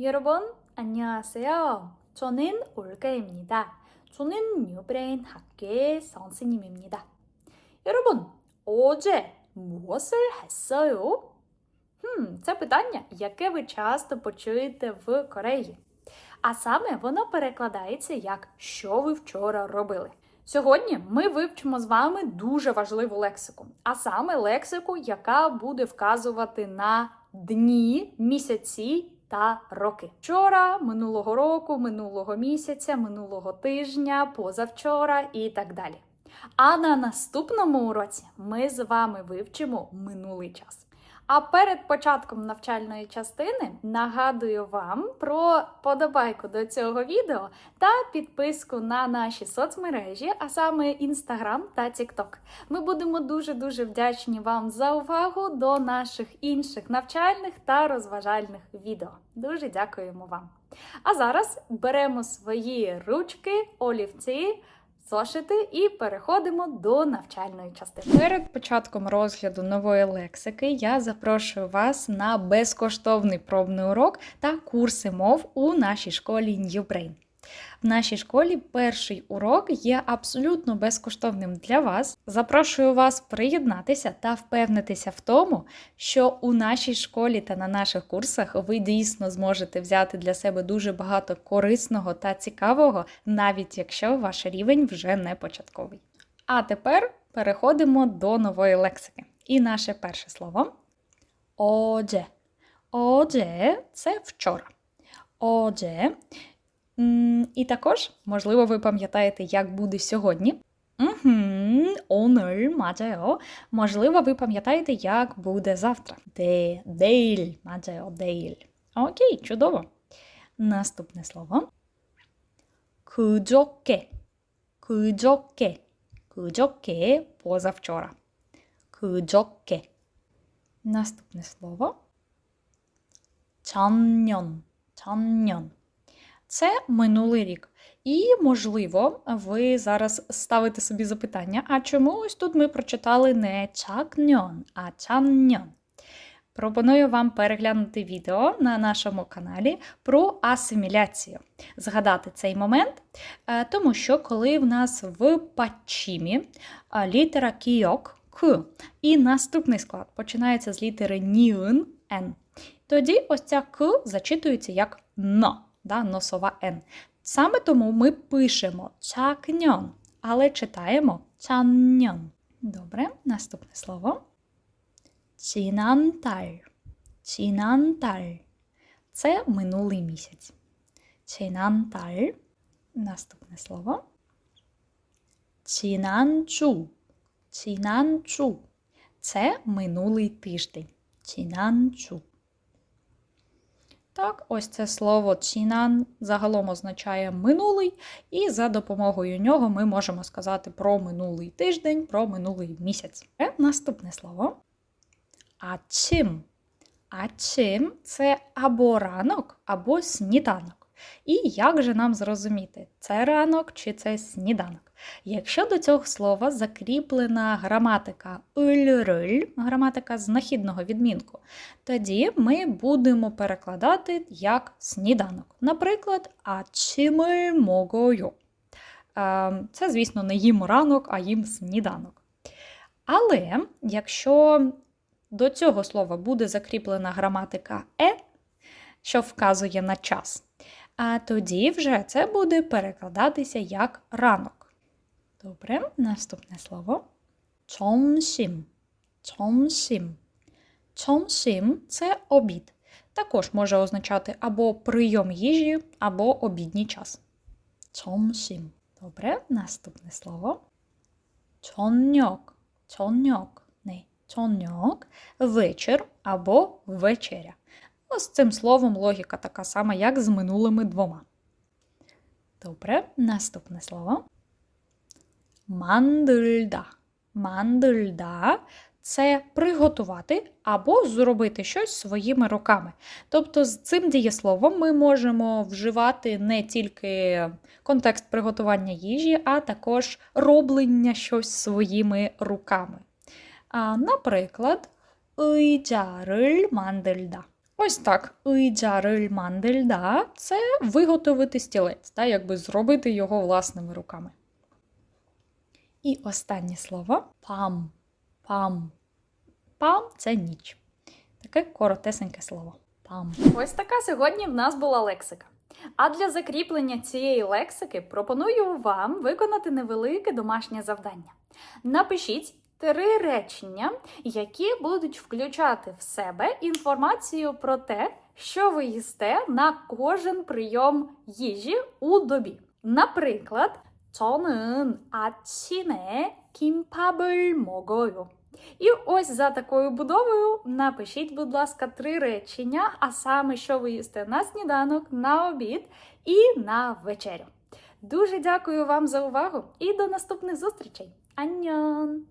여러분, 안녕하세요. 저는 올가입니다. 저는 뉴브레인 학교의 선생님입니다. 여러분, 어제 무엇을 했어요? Хм, це питання, яке ви часто почуєте в Кореї. А саме воно перекладається як що ви вчора робили. Сьогодні ми вивчимо з вами дуже важливу лексику, а саме лексику, яка буде вказувати на дні, місяці та роки. Вчора, минулого року, минулого місяця, минулого тижня, позавчора і так далі. А на наступному уроці ми з вами вивчимо минулий час. А перед початком навчальної частини нагадую вам про подобайку до цього відео та підписку на наші соцмережі, а саме Instagram та TikTok. Ми будемо дуже-дуже вдячні вам за увагу до наших інших навчальних та розважальних відео. Дуже дякуємо вам. А зараз беремо свої ручки, олівці зошити і переходимо до навчальної частини. Перед початком розгляду нової лексики я запрошую вас на безкоштовний пробний урок та курси мов у нашій школі New Brain. В нашій школі перший урок є абсолютно безкоштовним для вас. Запрошую вас приєднатися та впевнитися в тому, що у нашій школі та на наших курсах ви дійсно зможете взяти для себе дуже багато корисного та цікавого, навіть якщо ваш рівень вже не початковий. А тепер переходимо до нової лексики. І наше перше слово оже. Оже це вчора. Оже М, І також, можливо, ви пам'ятаєте, як буде сьогодні. Угу, 오늘, 맞아요. Можливо, ви пам'ятаєте, як буде завтра. Де, дейль, 맞아요, дейль. Окей, чудово. Наступне слово. 그저께, 그저께, 그저께, позавчора. 그저께. Наступне слово. 작년, 작년. Це минулий рік. І, можливо, ви зараз ставите собі запитання, а чому ось тут ми прочитали не чакньон, а чанньон? Пропоную вам переглянути відео на нашому каналі про асиміляцію. Згадати цей момент, е, тому що коли в нас в пачімі е, літера кійок к і наступний склад починається з літери ніун н, тоді ось ця к зачитується як но да, носова Н. Саме тому ми пишемо чакньон, але читаємо чанньон. Добре, наступне слово. Цінанталь. Цінанталь. Це минулий місяць. Цінанталь. Наступне слово. Цінанчу. Цінанчу. Це минулий тиждень. Цінанчу. Так, ось це слово цінан загалом означає минулий, і за допомогою нього ми можемо сказати про минулий тиждень, про минулий місяць. Е, наступне слово. Ачим. Ачим це або ранок, або сніданок. І як же нам зрозуміти, це ранок чи це сніданок? Якщо до цього слова закріплена граматика «ыль-рыль», граматика знахідного відмінку, тоді ми будемо перекладати як сніданок. Наприклад, «ачимель могою». Е, це, звісно, не їм ранок, а їм сніданок. Але якщо до цього слова буде закріплена граматика е, що вказує на час, а тоді вже це буде перекладатися як ранок. Добре, наступне слово. 점심. 점심. 점심 – це обід. Також може означати або прийом їжі, або обідній час. 점심. Добре, наступне слово. 저녁. 저녁. Не, 저녁 – вечір або вечеря. Ну, з цим словом логіка така сама, як з минулими двома. Добре, наступне слово. Мандельда. Мандельда це приготувати або зробити щось своїми руками. Тобто, з цим дієсловом ми можемо вживати не тільки контекст приготування їжі, а також роблення щось своїми руками. А, Наприклад, «Уйджариль мандельда. Ось так. Иджариль мандельда це виготовити стілець, та, якби зробити його власними руками. І останнє слово пам. Пам. Пам це ніч. Таке коротесеньке слово. Пам. Ось така сьогодні в нас була лексика. А для закріплення цієї лексики пропоную вам виконати невелике домашнє завдання. Напишіть, три речення, які будуть включати в себе інформацію про те, що ви їсте на кожен прийом їжі у добі. Наприклад, 저는 아침에 김밥을 먹어요. І ось за такою будовою напишіть, будь ласка, три речення, а саме, що ви їсте на сніданок, на обід і на вечерю. Дуже дякую вам за увагу і до наступних зустрічей. Аньон!